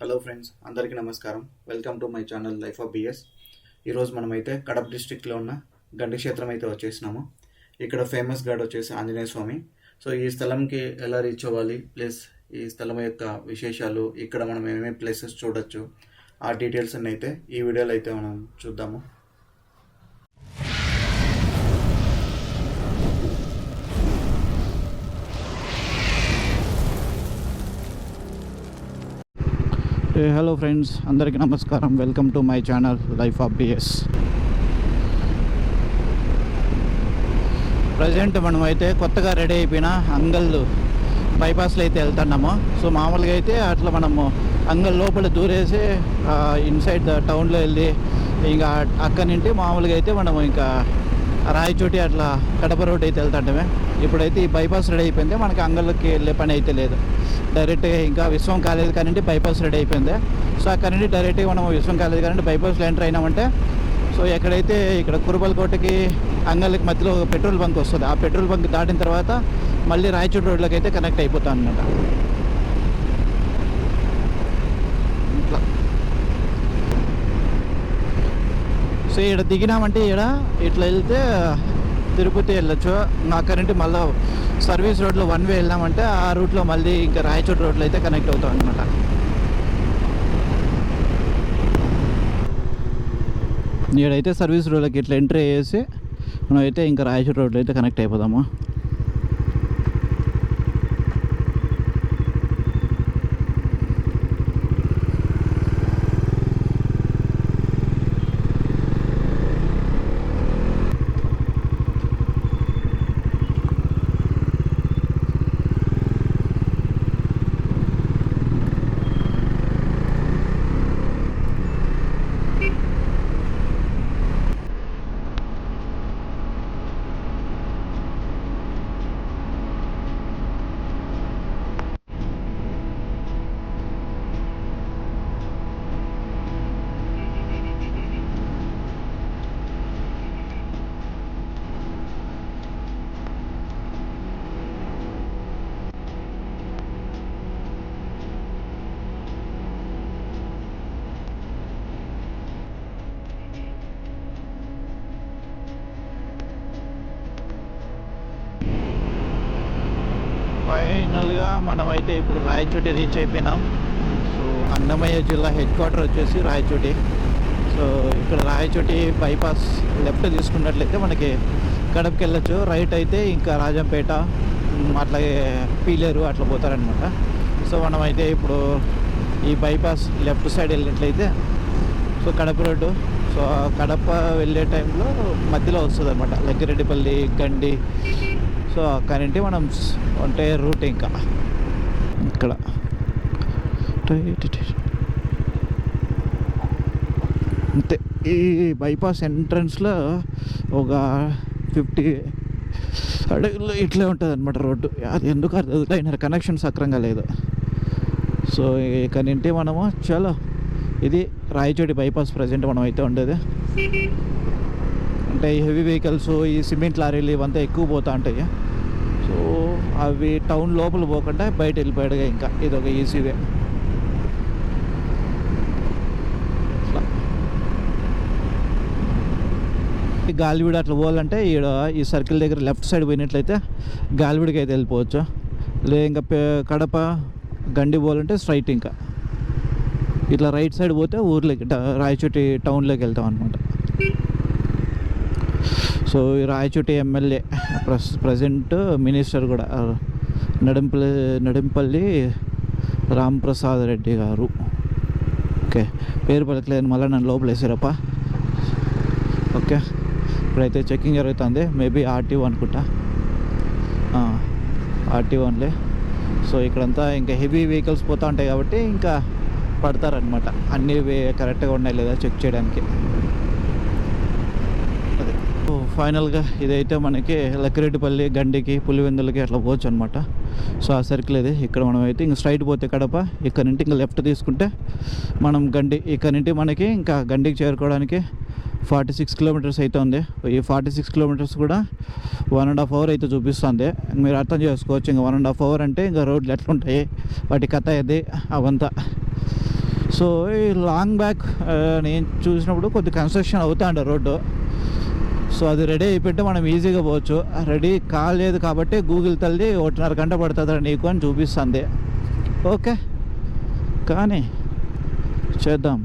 Hello friends అందరికీ నమస్కారం. Welcome to my channel life of BS ఈరోజు మనమైతే కడప డిస్టిక్లో ఉన్న గండి క్షేత్రం అయితే వచ్చేసినాము. ఇక్కడ ఫేమస్ గాడ్ వచ్చేసి ఆంజనేయ స్వామి. సో ఈ స్థలంకి ఎలా రీచ్ అవ్వాలి? ప్లస్ ఈ స్థలం యొక్క విశేషాలు ఇక్కడ మనం ఏమేమి ప్లేసెస్ చూడొచ్చు? ఆ డీటెయిల్స్ అన్నీ అయితే ఈ వీడియోలో అయితే మనం చూద్దాము. హలో ఫ్రెండ్స్ అందరికీ నమస్కారం. Welcome to my channel life of BS present మనం అయితే కొత్తగా రెడీ అయిపోయిన అంగల్ బైపాస్లో అయితే వెళ్తున్నాము. సో మామూలుగా అయితే అట్లా మనము అంగల్ లోపల దూరేసి ఇన్సైడ్ ద టౌన్లో వెళ్ళి ఇంకా అక్కడి నుండి మామూలుగా అయితే మనము ఇంకా రాయచోటి అట్లా కడప రోడ్ అయితే వెళ్తాంటమే ఇప్పుడైతే ఈ బైపాస్ రెడీ అయిపోయింది. మనకి అంగళ్ళకి వెళ్ళే పని అయితే లేదు. డైరెక్ట్గా ఇంకా విశ్వం కాలేజ్ కానింటి బైపాస్ రెడీ అయిపోయింది. సో అక్కడ నుండి డైరెక్ట్గా మనం విశ్వం కాలేజ్ కానింటి బైపాస్లో ఎంటర్ అయినామంటే సో ఎక్కడైతే ఇక్కడ కురుబలకోటకి అంగళ్ళకి మధ్యలో పెట్రోల్ బంక్ వస్తుంది ఆ పెట్రోల్ బంక్ దాటిన తర్వాత మళ్ళీ రాయచూడు రోడ్లోకి అయితే కనెక్ట్ అయిపోతాం అనమాట సో ఇక్కడ దిగినామంటే ఇక్కడ ఇట్లా వెళ్తే తిరుపతి వెళ్ళొచ్చు. నా కరెంటు మళ్ళీ సర్వీస్ రోడ్లో వన్ వే వెళ్ళామంటే ఆ రూట్లో మళ్ళీ ఇంకా రాయచోటి రోడ్లో అయితే కనెక్ట్ అవుతాం అనమాట ఈడైతే సర్వీస్ రోడ్లోకి ఇట్లా ఎంట్రీ చేసి మనం అయితే ఇంకా రాయచోటి రోడ్లో అయితే కనెక్ట్ అయిపోదాము ఫైనల్గా మనమైతే ఇప్పుడు రాయచోటి రీచ్ అయిపోయినాం. సో అన్నమయ్య జిల్లా హెడ్ క్వార్టర్ వచ్చేసి రాయచోటి. సో ఇక్కడ రాయచోటి బైపాస్ లెఫ్ట్ తీసుకున్నట్లయితే మనకి కడపకి వెళ్ళొచ్చు. రైట్ అయితే ఇంకా రాజంపేట అట్లాగే పీలేరు అట్లా పోతారనమాట సో మనమైతే ఇప్పుడు ఈ బైపాస్ లెఫ్ట్ సైడ్ వెళ్ళినట్లయితే so Kadapa road so Kadapa వెళ్ళే టైంలో మధ్యలో వస్తుంది అనమాట లగ్గిరెడ్డిపల్లి గండి సో అక్కడి నుండి మనం అంటే రూట్ ఇంకా. ఇక్కడ. అంతే. ఈ బైపాస్ ఎంట్రన్స్లో ఒక ఫిఫ్టీ అడుగులు ఇట్లే ఉంటుంది అనమాట రోడ్డు. అది ఎందుకు అర్థం కనెక్షన్ సక్రంగా లేదు. సో ఇక్కడ నుండి మనము చలో. ఇది రాయచోటి బైపాస్ ప్రజెంట్ మనం అయితే ఉండేది. అంటే ఈ హెవీ వెహికల్స్ ఈ సిమెంట్ లారీలు ఇవంతా ఎక్కువ పోతా ఉంటాయి. అవి టౌన్ లోపల పోకుండా బయట వెళ్ళిపోయాడుగా ఇంకా. ఇది ఒక ఈజీ వే ఈ గాలివీడు అట్లా పోవాలంటే ఈడ ఈ సర్కిల్ దగ్గర లెఫ్ట్ సైడ్ పోయినట్లయితే గాలివీడికి అయితే వెళ్ళిపోవచ్చు. లే ఇంకా పే- కడప గండి పోవాలంటే స్ట్రైట్ ఇంకా. ఇట్లా రైట్ సైడ్ పోతే ఊర్లోకి రాయచోటి టౌన్లోకి వెళ్తాం అనమాట సో ఈ Rayachoti MLA pres present minister కూడా నడింపల్లి నడింపల్లి రాంప్రసాద్ రెడ్డి గారు. ఓకే పేరు పలకలేదు మళ్ళీ నన్ను లోపల వేసారప్ప ఓకే ఇప్పుడైతే చెక్కింగ్ జరుగుతుంది మేబీ ఆర్టీఓ అనుకుంటా. ఆర్టీ ఓన్లీ సో ఇక్కడంతా ఇంకా హెవీ వెహికల్స్ పోతూ ఉంటాయి కాబట్టి ఇంకా పడతారనమాట అన్నీ కరెక్ట్గా ఉన్నాయి లేదా చెక్ చేయడానికి. ఫైనల్గా ఇదైతే మనకి లక్కిరెడ్డిపల్లి గండికి పులివెందులకి అట్లా పోవచ్చు అనమాట సో ఆ సర్కిల్ ఇది. ఇక్కడ మనం అయితే ఇంకా స్ట్రైట్ పోతే కడప ఇక్కడ నుండి ఇంకా లెఫ్ట్ తీసుకుంటే మనం గండి ఇక్కడ నుండి మనకి ఇంకా గండికి చేరుకోవడానికి ఫార్టీ సిక్స్ కిలోమీటర్స్ అయితే ఉంది. ఈ ఫార్టీ సిక్స్ కిలోమీటర్స్ కూడా వన్ అండ్ హాఫ్ అవర్ అయితే చూపిస్తుంది. మీరు అర్థం చేసుకోవచ్చు ఇంకా వన్ అండ్ హాఫ్ అవర్ అంటే ఇంకా రోడ్లు ఎట్లా ఉంటాయి వాటి కథ ఇది అవంతా. సో ఈ లాంగ్ బ్యాక్ నేను చూసినప్పుడు కొద్ది కన్స్ట్రక్షన్ అవుతా ఉండే రోడ్డు. సో అది రెడీ అయిపోతే మనం ఈజీగా పోవచ్చు. రెడీ కాలేదు కాబట్టి గూగుల్ తల్లి ఒకటిన్నర గంట పడుతుందా నీకు అని చూపిస్తుంది. ఓకే. కానీ చేద్దాం.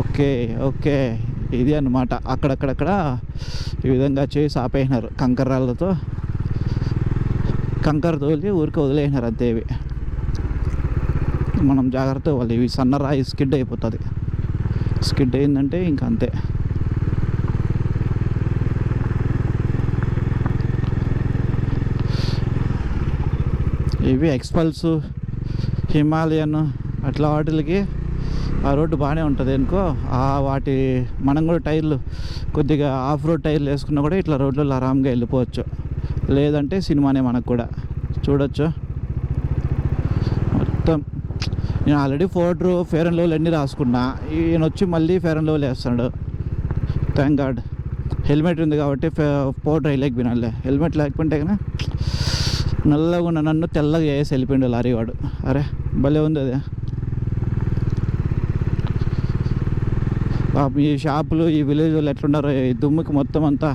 Okay okay. ఇది అన్నమాట. అక్కడక్కడక్కడ ఈ విధంగా చేసి ఆపేసినారు కంకర్రాళ్ళతో. కంకర తోలి ఊరికి వదిలేసినారు అంతేవి మనం జాగ్రత్త వాళ్ళు ఇవి సన్న రాయి స్కిడ్ అయిపోతుంది. స్కిడ్ అయిందంటే ఇంకా అంతే. ఇవి ఎక్స్పల్స్ హిమాలయన్ అట్లా వాటికి ఆ రోడ్డు బాగానే ఉంటుంది అనుకో ఆ వాటి మనం కూడా టైర్లు కొద్దిగా ఆఫ్ రోడ్ టైర్లు వేసుకున్నా కూడా ఇట్లా రోడ్లలో ఆరామ్గా వెళ్ళిపోవచ్చు. లేదంటే సినిమానే మనకు కూడా. చూడొచ్చు మొత్తం నేను ఆల్రెడీ ఫోర్ ఫేర్ అండ్ లోల్ అన్నీ రాసుకున్నా. ఈయన వచ్చి మళ్ళీ ఫేర్ అండ్ లోల్ వేస్తాడు. థ్యాంక్ గాడ్ హెల్మెట్ ఉంది కాబట్టి పౌడర్ వేయలేక హెల్మెట్ లేకపోతే కానీ నల్లగా ఉన్న నన్ను తెల్లగా చేసి వెళ్ళిపోయిండు లారీ వాడు అరే భలే ఉంది అది. పాపం ఈ షాపులు ఈ విలేజ్ వాళ్ళు ఎట్లున్నారో ఈ దుమ్ముకి మొత్తం అంతా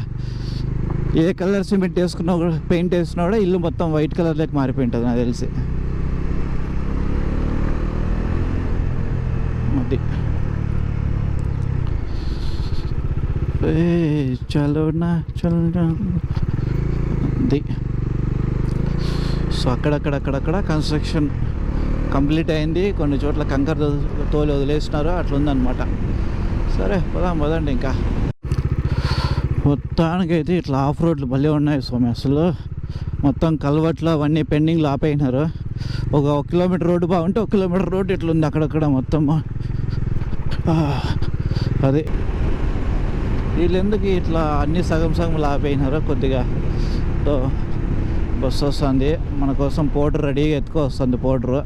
ఏ కలర్ సిమెంట్ వేసుకున్నా కూడా పెయింట్ వేసుకున్నా కూడా ఇల్లు మొత్తం వైట్ కలర్లోకి మారిపోయింటుంది నాకు తెలిసి. అది ఏ చలో నా చలో అది సో అక్కడక్కడక్కడక్కడ కన్స్ట్రక్షన్ కంప్లీట్ అయింది. కొన్ని చోట్ల కంకర తోలు తోలి వదిలేసినారు అట్లా సరే పోదాం పదండి ఇంకా. మొత్తానికైతే ఇట్లా ఆఫ్ రోడ్లు భలే ఉన్నాయి స్వామి అసలు. మొత్తం కలవట్లు అవన్నీ పెండింగ్లు ఆపేసినారు. ఒక ఒక కిలోమీటర్ రోడ్డు బాగుంటే ఒక కిలోమీటర్ రోడ్డు ఇట్లుంది అక్కడక్కడ మొత్తం అది. వీళ్ళు ఎందుకు ఇట్లా అన్ని సగం సగం ఆపేసినారో కొద్దిగా. సో బస్సు వస్తుంది. మన కోసం పౌడర్ రెడీగా ఎత్తుకో వస్తుంది పౌడరు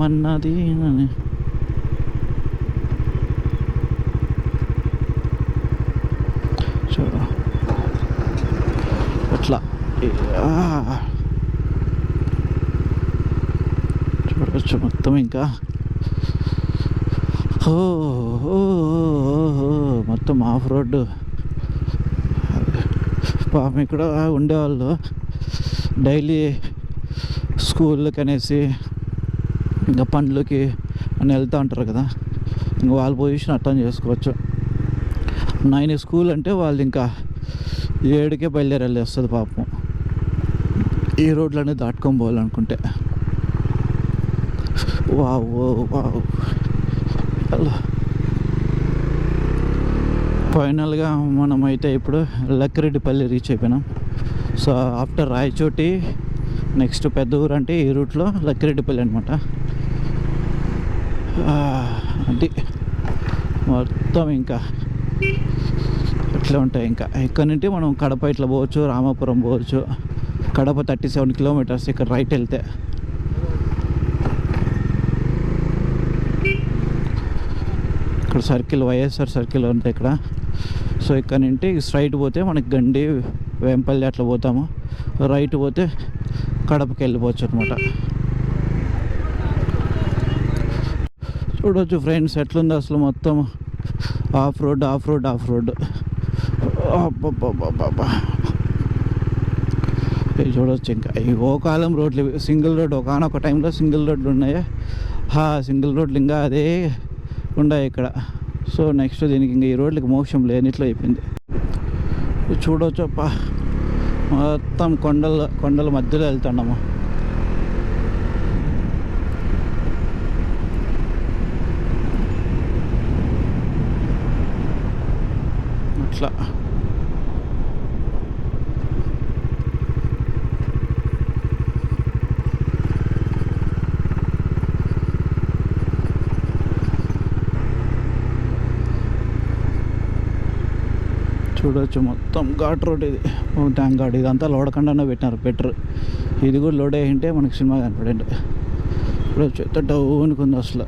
మన్నది అట్లా చూడవచ్చు మొత్తం ఇంకా. ఓ ఓ, మొత్తం ఆఫ్ రోడ్డు. పాపం ఇక్కడ ఉండేవాళ్ళు డైలీ స్కూళ్ళకి అనేసి ఇంకా పనులకి అని వెళ్తూ ఉంటారు కదా. ఇంకా వాళ్ళ పొజిషన్ అర్థం చేసుకోవచ్చు. నైన్ స్కూల్ అంటే వాళ్ళు ఇంకా ఏడుకే బయలుదేరి వెళ్ళేస్తుంది పాపం. ఈ రోడ్లన్నీ దాటుకొని పోవాలనుకుంటే. Wow wow. హలో ఫైనల్గా మనమైతే ఇప్పుడు లక్కిరెడ్డిపల్లి రీచ్ అయిపోయినాం. సో ఆఫ్టర్ రాయచోటి నెక్స్ట్ పెద్ద ఊరు అంటే ఈ రూట్లో లక్కిరెడ్డిపల్లి అనమాట అది. మొత్తం ఇంకా ఇట్లా ఉంటాయి ఇంకా. ఇక్కడ నుండి మనం కడప ఇట్లా పోవచ్చు రామాపురం పోవచ్చు. కడప థర్టీ సెవెన్ కిలోమీటర్స్ ఇక్కడ రైట్ వెళ్తే. ఇక్కడ సర్కిల్ వైఎస్ఆర్ సర్కిల్ ఉంది ఇక్కడ. సో ఇక్కడ నుండి స్ట్రైట్ పోతే మనకి గండి వేంపల్లి అట్లా పోతాము. రైట్ పోతే కడపకి వెళ్ళిపోవచ్చు అనమాట చూడవచ్చు ఫ్రెండ్స్ ఎట్లుంది అసలు మొత్తం. Off road off road off road. ఇవి చూడవచ్చు ఇంకా. ఈ ఓ కాలం రోడ్లు సింగిల్ రోడ్ ఒకనొక టైంలో సింగిల్ రోడ్లు ఉన్నాయి. హా సింగిల్ రోడ్లు ఇంకా అదే. ఉన్నాయి ఇక్కడ. సో నెక్స్ట్ దీనికి ఇంకా ఈ రోడ్లకి మోక్షం లేనిట్లో అయిపోయింది. చూడవచ్చు అప్ప మొత్తం కొండల కొండల మధ్యలో వెళ్తున్నాము. అట్లా. చూడవచ్చు మొత్తం ఘాట్ రోడ్ ఇది. ట్యాంక్ ఘాట్ గాడ్ ఇదంతా లోడకుండానే పెట్టినారు. బెటర్. ఇది కూడా లోడ్ అయ్యింటే మనకి సినిమా కనపడండి ఇప్పుడు చెత్త డౌనుకుంది ఉంది అసలు.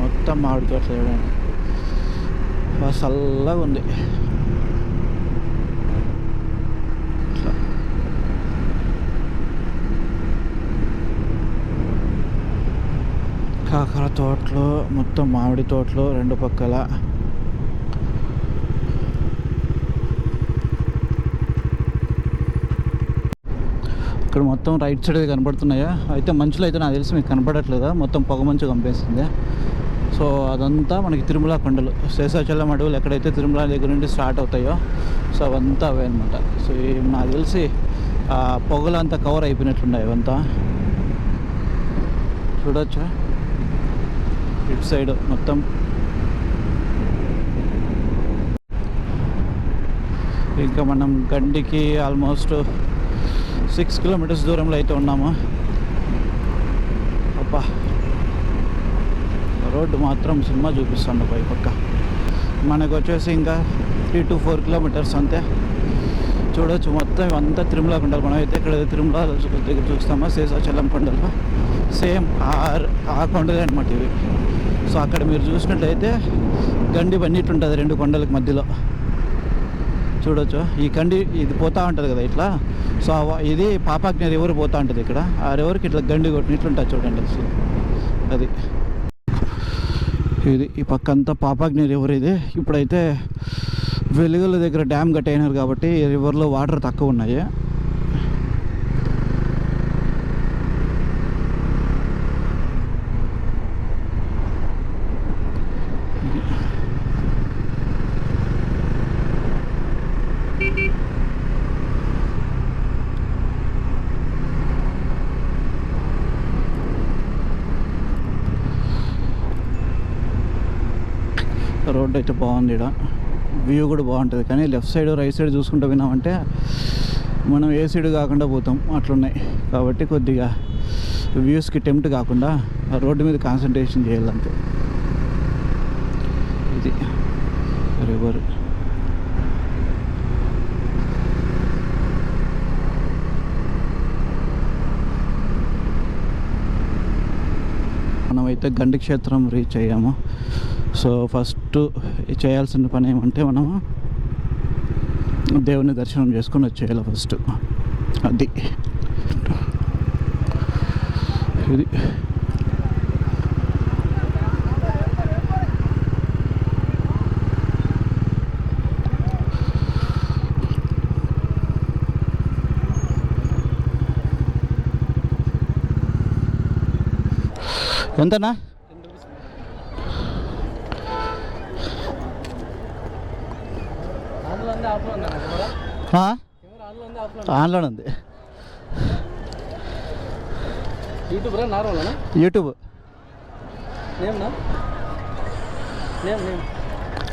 మొత్తం మామిడి చూడండి చల్లగా ఉంది ఇట్లా. కాకర తోటలు మొత్తం మామిడి తోటలు రెండు పక్కల. ఇక్కడ మొత్తం రైట్ సైడ్ కనబడుతున్నాయా అయితే మంచులో అయితే నాకు తెలిసి మీకు కనపడట్లేదా? మొత్తం పొగ మంచు కంపేస్తుంది సో అదంతా మనకి తిరుమల కొండలు. శేషాచలం అడవులు ఎక్కడైతే తిరుమల దగ్గర నుండి స్టార్ట్ అవుతాయో సో అవంతా అవే అనమాట సో నాకు తెలిసి పొగలు పొగలంతా కవర్ అయిపోయినట్లున్నాయి అవంతా. చూడొచ్చా? ఇటు సైడ్ మొత్తం. ఇంకా మనం గండికి ఆల్మోస్ట్ సిక్స్ కిలోమీటర్స్ దూరంలో అయితే ఉన్నాము. అబ్బా. రోడ్డు మాత్రం సినిమా చూపిస్తుంది పై పక్క. మనకు వచ్చేసి ఇంకా త్రీ టు ఫోర్ కిలోమీటర్స్ అంతే. చూడొచ్చు మొత్తం ఇవంతా తిరుమల కొండలు మనం అయితే ఇక్కడ తిరుమల దగ్గర చూస్తామా? శేషాచలం కొండలు. సేమ్ ఆర్ ఆ కొండలే అనమాట ఇవి. సో అక్కడ మీరు చూసినట్లయితే గండి పన్నీటి ఉంటుంది రెండు కొండలకు మధ్యలో. చూడొచ్చు. ఈ కండి ఇది పోతా ఉంటుంది కదా ఇట్లా? సో ఇది పాపాజ్ఞ రివర్ పోతా ఉంటుంది ఇక్కడ? ఆ రివర్కి ఇట్లా గండి కొట్టినట్లుంటుంది చూడండి అసలు. అది. ఇది ఈ పక్క అంతా పాపాగ్ని రివర్ ఇది? ఇప్పుడైతే వెలుగుల దగ్గర డ్యామ్ కట్టయినారు కాబట్టి రివర్లో వాటర్ తక్కువ ఉన్నాయి. రోడ్ అయితే బాగుంది ఇక్కడ వ్యూ కూడా బాగుంటుంది. కానీ లెఫ్ట్ సైడ్ రైట్ సైడ్ చూసుకుంటూ విన్నామంటే మనం ఏ సైడ్ కాకుండా పోతాం. అట్లున్నాయి. కాబట్టి కొద్దిగా వ్యూస్కి టెంప్ట్ కాకుండా ఆ రోడ్డు మీద కాన్సన్ట్రేషన్ చేయాలంతే. ఇది. రివర్ మనమైతే గండి క్షేత్రం రీచ్ అయ్యాము. సో ఫస్ట్ చేయాల్సిన పని ఏమంటే మనము దేవుని దర్శనం చేసుకొని వచ్చేయాలి ఫస్ట్. అది. ఇది. ఎంతనా? ఆన్లోనే ఉంది. YouTube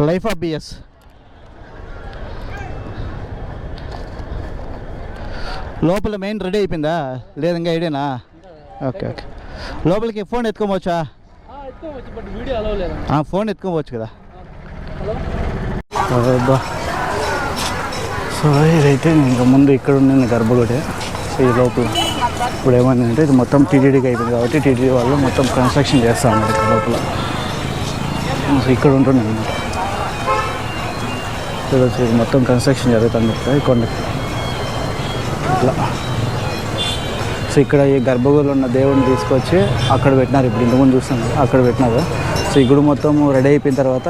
life of BS. లోపల మెయిన్ రెడీ అయిపోయిందా? లేదు ఇంకా ఐడియానా? Okay okay. లోపలికి ఫోన్ ఎత్తుకోవచ్చా ఫోన్ ఎత్తుకోవచ్చు కదా. సో ఇదైతే ఇంకా ముందు ఇక్కడ ఉండింది గర్భగుడి. సో ఈ లోపల ఇప్పుడు ఏమైందంటే ఇది మొత్తం టీటీడీకి అయిపోయింది కాబట్టి టీటీడీ వాళ్ళు మొత్తం కన్స్ట్రక్షన్ చేస్తా ఉన్నారు ఇక్కడ లోపల. సో ఇక్కడ ఉంటుంది అనమాట చూడొచ్చు ఇది మొత్తం కన్స్ట్రక్షన్ జరుగుతుంది ఇక్కడ కొండకి ఇట్లా సో ఇక్కడ ఈ గర్భగుడిలో ఉన్న దేవుడిని తీసుకొచ్చి అక్కడ పెట్టినారు ఇప్పుడు ఇంతకుముందు చూస్తాం అక్కడ పెట్టినారు. సో ఈ గుడి మొత్తం రెడీ అయిపోయిన తర్వాత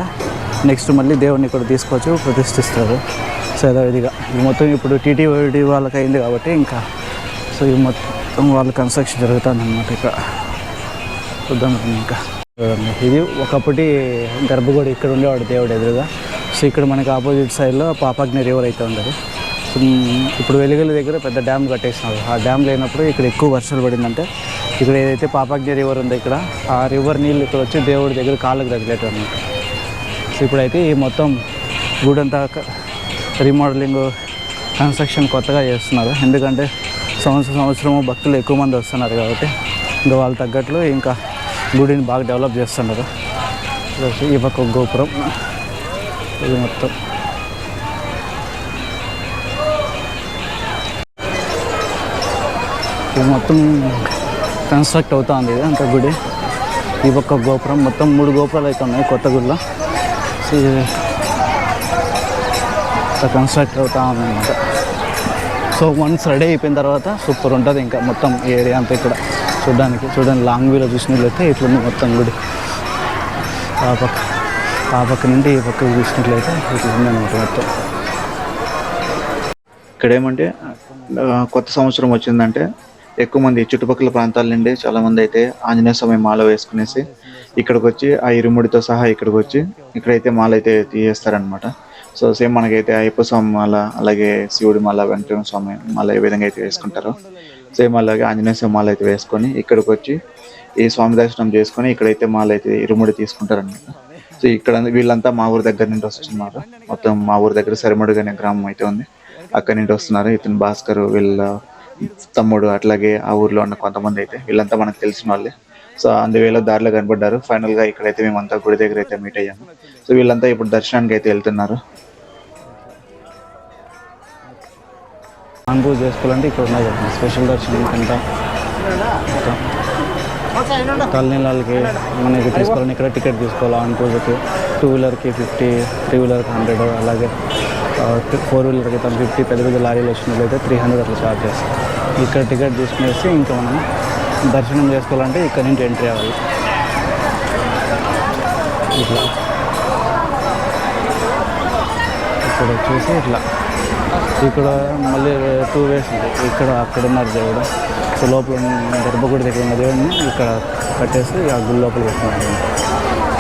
నెక్స్ట్ మళ్ళీ దేవుడిని ఇక్కడ తీసుకొచ్చి ప్రతిష్ఠిస్తారు. సో ఏదో ఇదిగా. ఈ మొత్తం ఇప్పుడు టీటీవీ వాళ్ళకి అయింది కాబట్టి ఇంకా సో ఈ మొత్తం వాళ్ళ కన్స్ట్రక్షన్ జరుగుతుంది అనమాట ఇక్కడ చూద్దాం ఇంకా. ఇది ఒకప్పటి గర్భగుడి ఇక్కడ ఉండేవాడు దేవుడు ఎదురుగా. సో ఇక్కడ మనకి ఆపోజిట్ సైడ్లో పాపాగ్ని రివర్ అయితే ఉండదు. సో, ఇప్పుడు వెలుగుల దగ్గర పెద్ద డ్యామ్ కట్టేసినారు. ఆ డ్యామ్ లేనప్పుడు ఇక్కడ ఎక్కువ వర్షాలు పడిందంటే ఇక్కడ ఏదైతే పాపాగ్ని రివర్ ఉందో ఇక్కడ ఆ రివర్ నీళ్ళు ఇక్కడ వచ్చి దేవుడి దగ్గర కాళ్ళకు తగిలేటన్నమాట సో ఇప్పుడైతే ఈ మొత్తం గుడంతా రీమోడలింగ్ కన్స్ట్రక్షన్ కొత్తగా చేస్తున్నారు. ఎందుకంటే సంవత్సరం సంవత్సరము భక్తులు ఎక్కువ మంది వస్తున్నారు కాబట్టి ఇంకా వాళ్ళు తగ్గట్లు ఇంకా గుడిని బాగా డెవలప్ చేస్తున్నారు. ఈ పక్క ఒక గోపురం. ఇది మొత్తం. ఇది మొత్తం కన్స్ట్రక్ట్ అవుతుంది ఉంది ఇది అంత గుడి. ఈ పక్క గోపురం. మొత్తం మూడు గోపురాలు అయితే ఉన్నాయి కొత్త గుడిలో సో ఇది కన్స్ట్రక్ట్ అవుతా ఉందన్నమాట. సో వన్స్ రెడీ అయిపోయిన తర్వాత సూపర్ ఉంటుంది ఇంకా మొత్తం ఏరియా అంతా ఇక్కడ. చూడడానికి చూడండి లాంగ్ వ్యూలో చూసినట్లయితే ఇట్లుంది మొత్తం గుడి. ఆ పక్క ఆ పక్క నుండి ఈ పక్క చూసినట్లయితే ఇట్లా అనమాట మొత్తం. ఇక్కడ ఏమంటే కొత్త సంవత్సరం వచ్చిందంటే ఎక్కువ మంది చుట్టుపక్కల ప్రాంతాల నుండి చాలా మంది అయితే ఆంజనేయ స్వామి మాల వేసుకునేసి ఇక్కడికి వచ్చి ఆ ఇరుముడితో సహా ఇక్కడికి వచ్చి ఇక్కడైతే మాల అయితే తీయేస్తారనమాట సో సేమ్ మనకైతే అయ్యప్ప స్వామి మాల అలాగే శివుడి మాల వెంకటేశ్వర స్వామి మాల ఏ విధంగా అయితే వేసుకుంటారో సేమ్ అలాగే ఆంజనేయ స్వామి మాల అయితే వేసుకొని ఇక్కడికి వచ్చి ఈ స్వామి దర్శనం చేసుకొని ఇక్కడైతే మాల అయితే ఇరుముడి తీసుకుంటారనమాట సో ఇక్కడ వీళ్ళంతా మా ఊరి దగ్గర నుండి వస్తున్నారు. మొత్తం మా ఊరి దగ్గర సరిమడుగు అనే గ్రామం అయితే ఉంది. అక్కడి నుండి వస్తున్నారు. ఇతను భాస్కర్ వీళ్ళ తమ్ముడు అట్లాగే ఆ ఊర్లో ఉన్న కొంతమంది అయితే వీళ్ళంతా మనకు తెలిసిన వాళ్ళే. సో అందువేళ దారిలో కనబడ్డారు. ఫైనల్గా ఇక్కడైతే మేమంతా గుడి దగ్గర అయితే మీట్ అయ్యాము. సో వీళ్ళంతా ఇప్పుడు దర్శనానికి అయితే వెళ్తున్నారు. అనుభవం చేసుకోవాలంటే ఇక్కడ ఉన్నది స్పెషల్ దర్శనం కింద కళ్ళనీళ్ళకి మనకి తీసుకోవాలని ఇక్కడ టికెట్ తీసుకోవాలి. ఆన్ పూజకి టూ వీలర్కి ఫిఫ్టీ త్రీ వీలర్కి హండ్రెడ్ అలాగే ఫోర్ వీలర్కి తను ఫిఫ్టీ పెద్ద పెద్ద లారీలు వచ్చినట్లయితే త్రీ హండ్రెడ్ అట్లా చార్జ్ చేస్తాం. ఇక్కడ టికెట్ తీసుకునేసి ఇంకా మనం దర్శనం చేసుకోవాలంటే ఇక్కడ నుంచి ఎంట్రీ అవ్వాలి. ఇట్లా. ఇక్కడ వచ్చేసి ఇట్లా. ఇక్కడ మళ్ళీ టూ వేస్ ఉంటాయి ఇక్కడ అక్కడ ఉన్నారు దేవుడు. సో లోపల గర్భగుడి దగ్గర ఉన్న దేవుడిని ఇక్కడ కట్టేసి ఆ గుడి లోపల పెట్టుకున్నారు.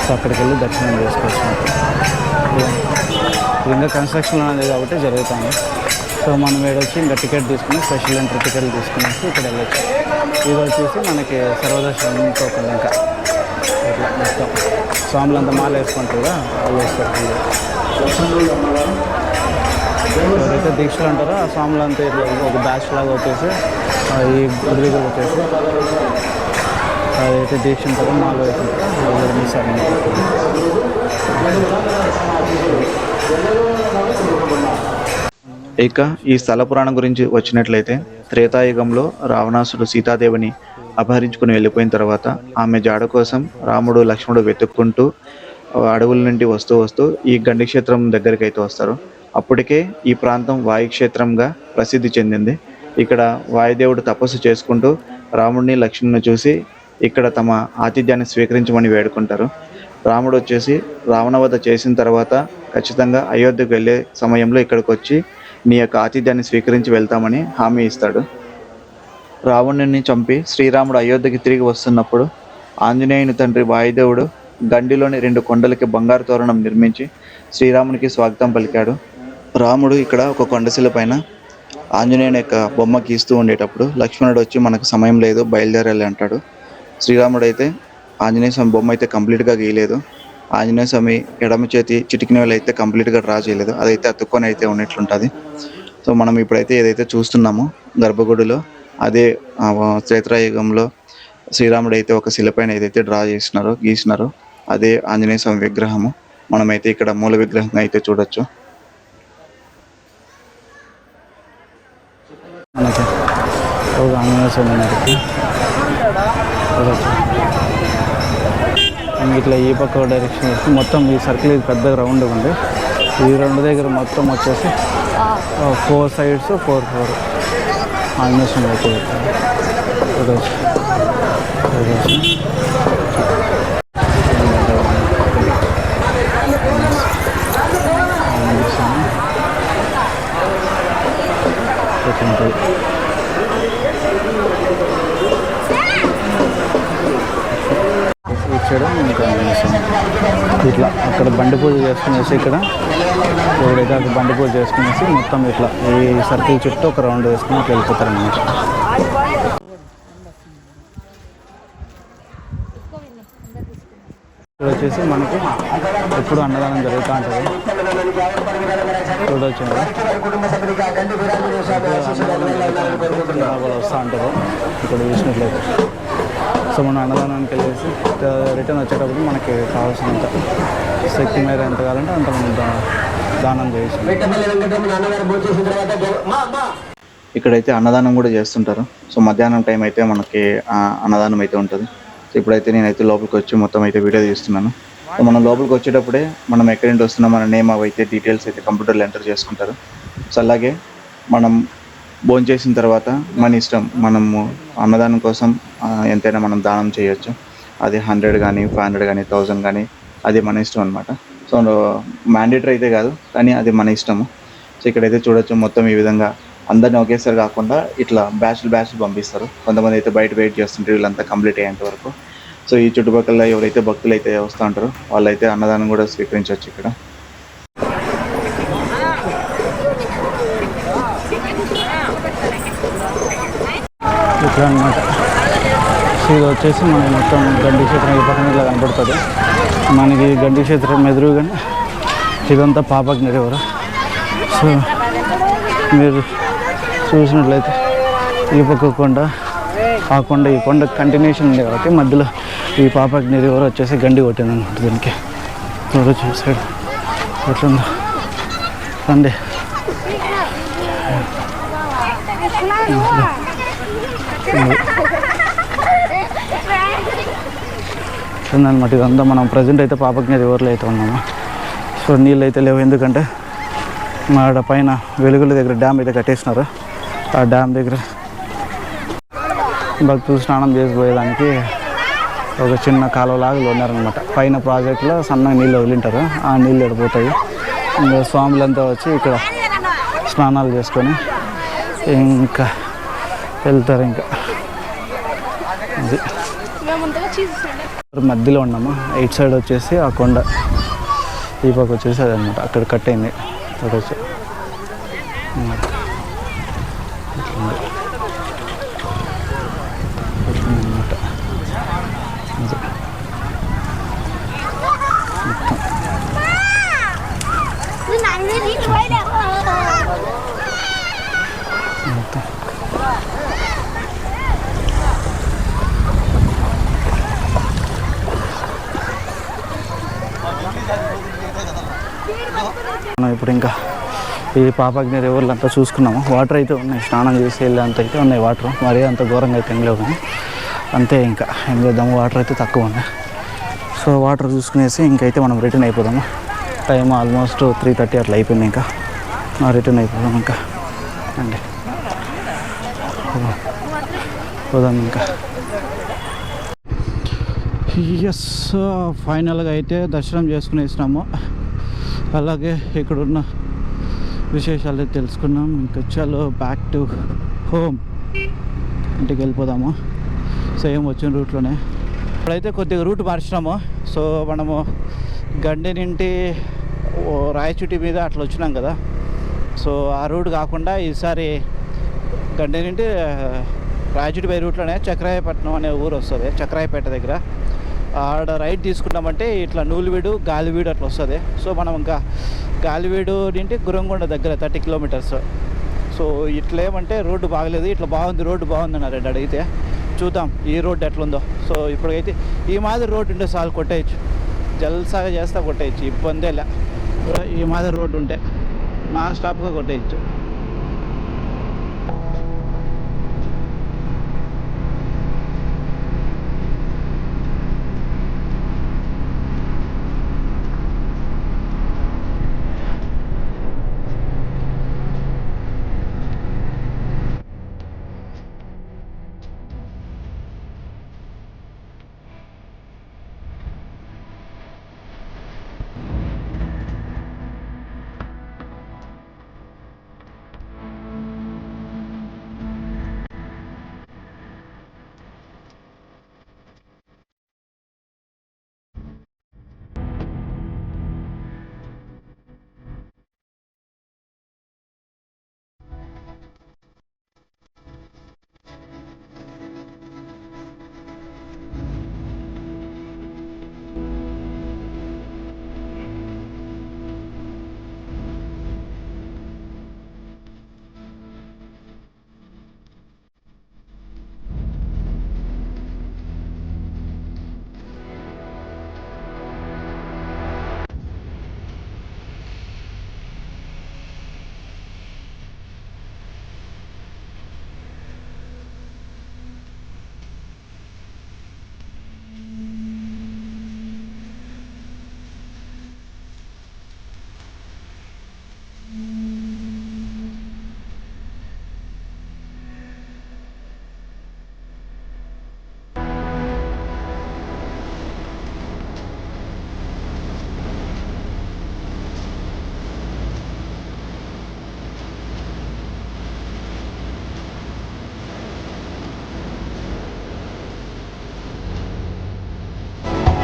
సో అక్కడికి వెళ్ళి దర్శనం చేసుకోవచ్చు ఇంకా కన్స్ట్రక్షన్ అనేది కాబట్టి జరుగుతుంది. సో మనం వేడొచ్చి వచ్చి ఇంకా టికెట్ తీసుకుని స్పెషల్ ఎంట్రీ టికెట్లు తీసుకునేసి ఇక్కడ వెళ్ళచ్చు. ఇది వచ్చేసి మనకి సర్వదర్శనం టోకన్ ఇంకా ఇట్లా మొత్తం. స్వాములంతా మాల వేసుకుంటారు కదా వాళ్ళు వేసుకుంటారు ఎవరైతే దీక్షలు అంటారో ఆ స్వాములంతా ఇట్లా ఒక బ్యాచ్ లాగా వచ్చేసి ఈ గుడి దగ్గర వచ్చేసి అదైతే దీక్ష ఉంటారో మాల అయితే మిస్ ఇక ఈ స్థల పురాణం గురించి వచ్చినట్లయితే త్రేతాయుగంలో రావణాసుడు సీతాదేవిని అపహరించుకుని వెళ్ళిపోయిన తర్వాత ఆమె జాడ కోసం రాముడు లక్ష్మణుడు వెతుక్కుంటూ అడవుల నుండి వస్తూ వస్తూ ఈ గండి క్షేత్రం దగ్గరికి అయితే వస్తారు. అప్పటికే ఈ ప్రాంతం వాయుక్షేత్రంగా ప్రసిద్ధి చెందింది. ఇక్కడ వాయుదేవుడు తపస్సు చేసుకుంటూ రాముడిని లక్ష్మణ్ని చూసి ఇక్కడ తమ ఆతిథ్యాన్ని స్వీకరించమని వేడుకుంటారు. రాముడు వచ్చేసి రావణవధ చేసిన తర్వాత ఖచ్చితంగా అయోధ్యకు వెళ్ళే సమయంలో ఇక్కడికి వచ్చి నీ యొక్క ఆతిథ్యాన్ని స్వీకరించి వెళ్తామని హామీ ఇస్తాడు. రావణుని చంపి శ్రీరాముడు అయోధ్యకి తిరిగి వస్తున్నప్పుడు ఆంజనేయుని తండ్రి వాయుదేవుడు గండిలోని రెండు కొండలకి బంగారు తోరణం నిర్మించి శ్రీరామునికి స్వాగతం పలికాడు. రాముడు ఇక్కడ ఒక కొండశిల పైన ఆంజనేయుని యొక్క బొమ్మ గీస్తూ ఉండేటప్పుడు లక్ష్మణుడు వచ్చి మనకు సమయం లేదు బయలుదేరాలి అంటాడు. శ్రీరాముడు అయితే ఆంజనేయ స్వామి బొమ్మ అయితే కంప్లీట్గా గీయలేదు. ఆంజనేయ స్వామి ఎడమ చేతి చిటికిన వేలు అయితే కంప్లీట్గా డ్రా చేయలేదు. అదైతే అతుక్కొని అయితే ఉన్నట్లుంటుంది. సో మనం ఇప్పుడైతే ఏదైతే చూస్తున్నామో గర్భగుడిలో అదే ఆ, త్రేతాయుగంలో శ్రీరాముడు అయితే ఒక శిలపైన ఏదైతే డ్రా చేసినారో గీసినారో అదే ఆంజనేయ స్వామి విగ్రహము. మనమైతే ఇక్కడ మూల విగ్రహంగా అయితే చూడొచ్చు. మనకి ఒక ఆంజనేయ ఇట్లా ఈ పక్క డైరెక్షన్ వచ్చి మొత్తం ఈ సర్కిల్ ఇది పెద్ద రౌండ్ ఉంది. ఈ రెండు దగ్గర మొత్తం వచ్చేసి four sides four four Anjaneya Swamy అయితే పెట్టారు. చూడొచ్చు చూడొచ్చు ఆంజనేయ స్వామి ఇట్లుంటుంది. ఇంకా ఇట్లా అక్కడ బండి పూజ చేసుకునేసి ఇక్కడ ఎవరైతే అక్కడ బండి పూజ చేసుకునేసి మొత్తం ఇట్లా ఈ సర్కిల్ చుట్టూ ఒక రౌండ్ వేసుకుని ఇట్లా వెళ్ళిపోతారనమాట ఇక్కడ వచ్చేసి మనకి ఎప్పుడు అన్నదానం జరుగుతూ ఉంటుంది. వస్తూ ఉంటారు. ఇక్కడ చూసినట్లయితే. సో మనం అన్నదానానికి వెళ్ళేసి రిటర్న్ వచ్చేటప్పుడు మనకి కావాల్సినంత శక్తి మేర ఎంత కావాలంటే అంత మనం దా- దానం చేయొచ్చు. ఇక్కడైతే అన్నదానం కూడా చేస్తుంటారు. సో మధ్యాహ్నం టైం అయితే మనకి అన్నదానం అయితే ఉంటుంది. సో ఇప్పుడైతే నేనైతే లోపలికి వచ్చి మొత్తం అయితే వీడియో తీస్తున్నాను. మనం లోపలికి వచ్చేటప్పుడే మనం ఎక్కడి నుండి వస్తున్నాం మన నేమ్ అవైతే డీటెయిల్స్ అయితే కంప్యూటర్లో ఎంటర్ చేసుకుంటారు. సో అలాగే మనం భోజనం చేసిన తర్వాత మన ఇష్టం మనము అన్నదానం కోసం ఎంతైనా మనం దానం చేయొచ్చు. అది హండ్రెడ్ కానీ ఫైవ్ హండ్రెడ్ కానీ థౌజండ్ కానీ అది మన ఇష్టం అనమాట సో మ్యాండేటరీ అయితే కాదు కానీ అది మన ఇష్టము. సో ఇక్కడైతే చూడొచ్చు మొత్తం ఈ విధంగా అందరిని ఒకేసారి కాకుండా ఇట్లా బ్యాచ్లు బ్యాచ్లు పంపిస్తారు. కొంతమంది అయితే బయట వెయిట్ చేస్తుంటారు వీళ్ళంతా కంప్లీట్ అయ్యేంత వరకు. సో ఈ చుట్టుపక్కల ఎవరైతే భక్తులు అయితే వస్తూ ఉంటారో వాళ్ళైతే అన్నదానం కూడా స్వీకరించవచ్చు ఇక్కడ. ఇట్లా అనమాట సో ఇది వచ్చేసి మనకి మొత్తం గండి క్షేత్రం ఈ పక్కన ఇట్లా కనపడుతుంది. మనకి గండి క్షేత్రం ఎదురుగానే ఇదంతా పాపకి రివర్ సో మీరు చూసినట్లయితే ఈ పక్క కొండ ఆ కొండ ఈ కొండ కంటిన్యూషన్ ఉంది కాబట్టి మధ్యలో ఈ పాపగ్ని రివర్ వచ్చేసి గండి కొట్టింది అనమాట దీనికి. చూడొచ్చు చూసాడు ఎట్లుందో. రండి. అనమాట ఇదంతా మనం ప్రజెంట్ అయితే పాపజ్ఞ ఎవరిలో అయితే ఉన్నాము? సో నీళ్ళు అయితే లేవు. ఎందుకంటే మా ఆడ పైన వెలుగుల దగ్గర డ్యామ్ అయితే కట్టేసినారు. ఆ డ్యామ్ దగ్గర భక్తులు స్నానం చేసిపోయేదానికి ఒక చిన్న కాలువలాగా ఉన్నారనమాట పైన ప్రాజెక్ట్లో సన్నగా నీళ్ళు వదిలింటారు. ఆ నీళ్ళు ఎడిపోతాయి ఇంకా స్వాములంతా వచ్చి ఇక్కడ స్నానాలు చేసుకొని ఇంకా వెళ్తారు ఇంకా. అది. మధ్యలో ఉన్నాము. ఎయిట్ సైడ్ వచ్చేసి ఆ కొండ. ఈ పక్క వచ్చేసి అదనమాట అక్కడ కట్ అయింది. అక్కడ మనం ఇప్పుడు ఇంకా ఈ పాపగ్ని రివర్లు అంతా చూసుకున్నాము. వాటర్ అయితే ఉన్నాయి. స్నానం చేసి వెళ్ళేంత అయితే ఉన్నాయి. వాటర్ మరీ అంత ఘోరంగా అయితే ఏం లేవు కానీ. అంతే ఇంకా ఏం చేద్దాము వాటర్ అయితే తక్కువ ఉన్నాయి. సో వాటర్ చూసుకునేసి ఇంకైతే మనం రిటర్న్ అయిపోదాము? టైం ఆల్మోస్ట్ త్రీ థర్టీ అట్లా అయిపోయింది ఇంకా. రిటర్న్ అయిపోదాం ఇంకా. అండి. పోదాం. పోదాం ఇంకా. ఎస్ ఫైనల్గా అయితే దర్శనం చేసుకునేసినాము. అలాగే ఇక్కడున్న విశేషాలు తెలుసుకున్నాం. ఇంకా చలో బ్యాక్ టు హోమ్ ఇంటికి వెళ్ళిపోదాము. సేమ్ వచ్చిన రూట్లోనే ఇప్పుడైతే కొద్దిగా రూట్ మార్చినాము. సో మనము గండి నింటి ఓ రాయచుటి మీద అట్లా వచ్చినాం కదా. సో ఆ రూట్ కాకుండా ఈసారి గండి నింటి రాయచుటి బై రూట్లోనే చక్రాయపట్నం అనే ఊరు వస్తుంది. చక్రాయపేట దగ్గర. ఆడ రైట్ తీసుకున్నామంటే ఇట్లా నూలువీడు గాలివీడు అట్లా వస్తుంది. సో మనం ఇంకా గాలివీడు నుండి గురంగొండ దగ్గర థర్టీ కిలోమీటర్స్. సో ఇట్లా ఏమంటే రోడ్డు బాగలేదు ఇట్లా బాగుంది రోడ్డు బాగుంది అన్నారు అడిగితే. చూద్దాం ఈ రోడ్డు ఎట్లుందో. సో ఇప్పుడైతే ఈ మాదిరి రోడ్డు ఉంటే చాలు కొట్టేయచ్చు. జల్సాగా చేస్తా కొట్టేయచ్చు ఇబ్బందే లే. ఈ మాదిరి రోడ్డు ఉంటే మా స్టాప్గా కొట్టేయచ్చు.